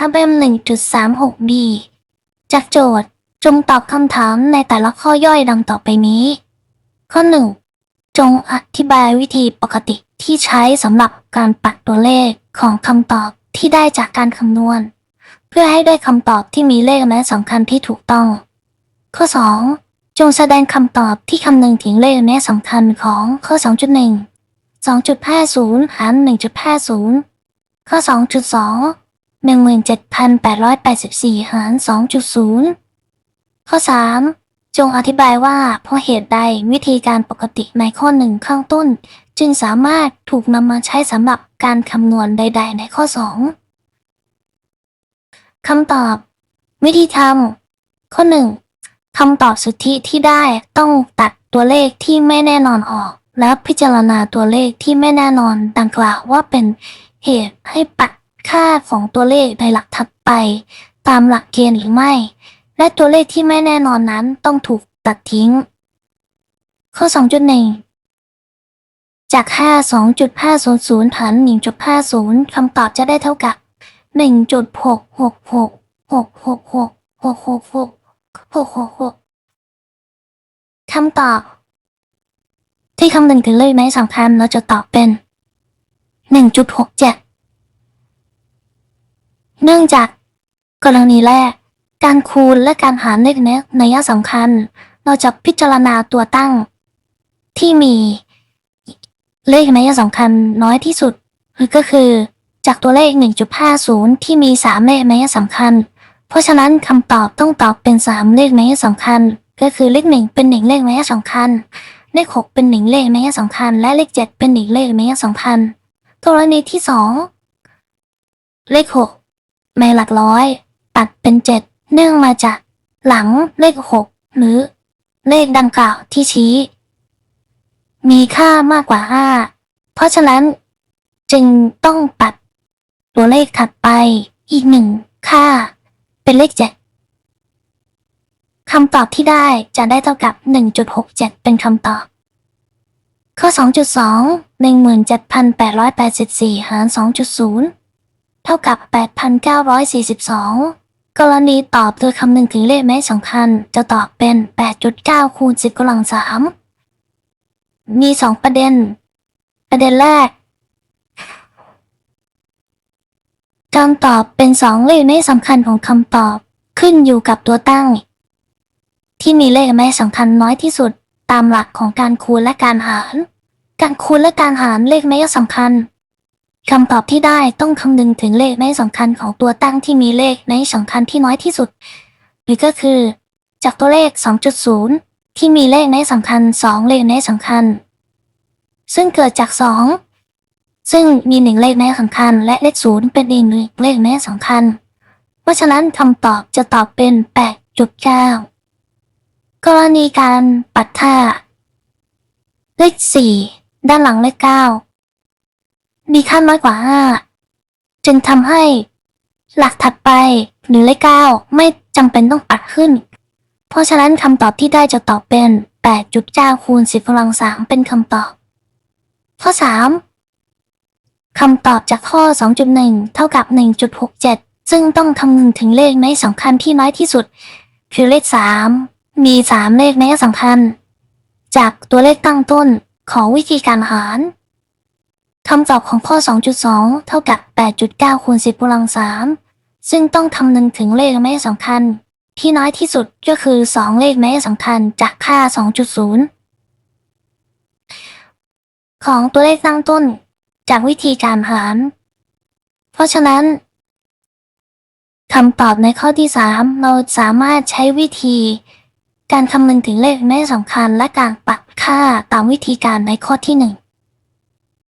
ถ้าเบม 1.36b จากโจทย์ จงตอบคำถามในแต่ละข้อย่อยดังต่อไปนี้ ข้อ 1 จงอธิบายวิธีปกติที่ใช้สำหรับการปัดตัวเลขของคำตอบที่ได้จากการคำนวณ เพื่อให้ได้คำตอบที่มีเลขแม้สำคัญที่ถูกต้อง ข้อ 2 จงแสดงคำตอบที่คำนึงถึงเลขแม้สำคัญของข้อ 2.1 2.50 หาร 1.50 ข้อ 2.2 17,884 หาร 2.0 ข้อ 3 จงอธิบายว่าเพราะเหตุใดวิธีการปกติในข้อหนึ่งข้างต้น จึงสามารถถูกนำมาใช้สำหรับการคำนวณใด ๆ ในข้อ 2คำตอบ วิธีทำข้อ 1คำตอบสุทธิที่ได้ต้องตัดตัวเลขที่ไม่แน่นอนออก และพิจารณาตัวเลขที่ไม่แน่นอนดังกล่าวว่าเป็นเหตุให้ปัด ค่าของตัวเลขในหลักถัดไป ตามหลักเกณฑ์หรือไม่ และตัวเลขที่ไม่แน่นอนนั้นต้องถูกตัดทิ้ง ข้อ 2.1 จากค่า2.500ฐาน1.50 คำตอบจะได้เท่ากับ1.66666666666คำตอบ ที่คำนึงถึงเลขไม้สำคัญเราจะตอบเป็น 1.67 เนื่องจาก กรณีแรก การคูณและการหารเลขเนี้ยในยะสำคัญ เราจะพิจารณาตัวตั้ง ที่มี เลขในยะสำคัญน้อยที่สุดคือก็คือจากตัวเลข 1.50 ที่มี 3 เลขในยะสำคัญ เพราะฉะนั้นคำตอบต้องตอบเป็น 3 เลขในยะสำคัญ ก็คือเลข 1 เป็น 1 เลขในยะสำคัญ เลข 6 เป็น 1 เลขในยะสำคัญ และเลข 7 เป็น 1 เลขในยะสำคัญ กรณีที่ 2 เลข 6 ในหลักร้อย ตัดเป็น7เนื่องมาจาก หลังเลข6หรือ เลขดังกล่าวที่ชี้ มีค่ามากกว่า5เพราะฉะนั้น จึงต้องตัด ตัวเลขถัดไปอีกหนึ่งค่า เป็นเลข7คำตอบที่ได้จะได้เท่ากับ 1.67 เป็นคำตอบ ข้อ 2.2 17,884 หาร 2.0 ท่ากับ 8,942 กรณีตอบโดยคำนึงถึงเลขแม้สำคัญ จะตอบเป็น 8.9 คูณ 10กำลัง 3 มี 2 ประเด็น ประเด็นแรกการตอบเป็น 2 เลขแม้สำคัญของคำตอบขึ้นอยู่กับตัวตั้ง ที่มีเลขแม้สำคัญน้อยที่สุดตามหลักของการคูณและการหาร การคูณและการหารเลขแม้สำคัญ คำตอบที่ได้ต้องคำนึงถึงเลขในสำคัญของตัวตั้งที่มีเลขในสำคัญที่น้อยที่สุด หรือก็คือ จากตัวเลข 2.0 ที่มีเลขในสำคัญ 2 เลขในสำคัญ ซึ่งเกิดจาก 2 ซึ่งมีหนึ่งเลขในสำคัญ และเลขศูนย์เป็นอีกหนึ่งเลขในสำคัญ เพราะฉะนั้นคำตอบจะตอบเป็น 8.9 กรณีการปัดค่า เลข 4 ด้านหลังเลข 9 มีค่าน้อยกว่า5จึงทำให้ หลักถัดไปหรือเลข9ไม่จำเป็นต้องปัดขึ้น เพราะฉะนั้นคำตอบที่ได้จะตอบเป็น8.9คูณ10กำลัง3เป็นคำตอบ ข้อ3คำตอบจากข้อ 2.1 เท่ากับ 1.67 ซึ่งต้องคำนึงถึงเลขในสำคัญที่น้อยที่สุด คือเลข 3 มี 3 เลขในสำคัญ จากตัวเลขตั้งต้นของวิธีการหาร คำตอบของข้อ 2.2 เท่ากับ 8.9 คูณ 10กำลัง 3 ซึ่งต้องคำนึงถึงเลขแม้สำคัญ ที่น้อยที่สุดก็คือ 2 เลขแม้สำคัญจากค่า 2.0 ของตัวเลขตั้งต้นจากวิธีการหาร เพราะฉะนั้นคำตอบในข้อที่ 3 เราสามารถใช้วิธี การคำนึงถึงเลขแม้สำคัญและการปรับค่าตามวิธีการในข้อที่ 1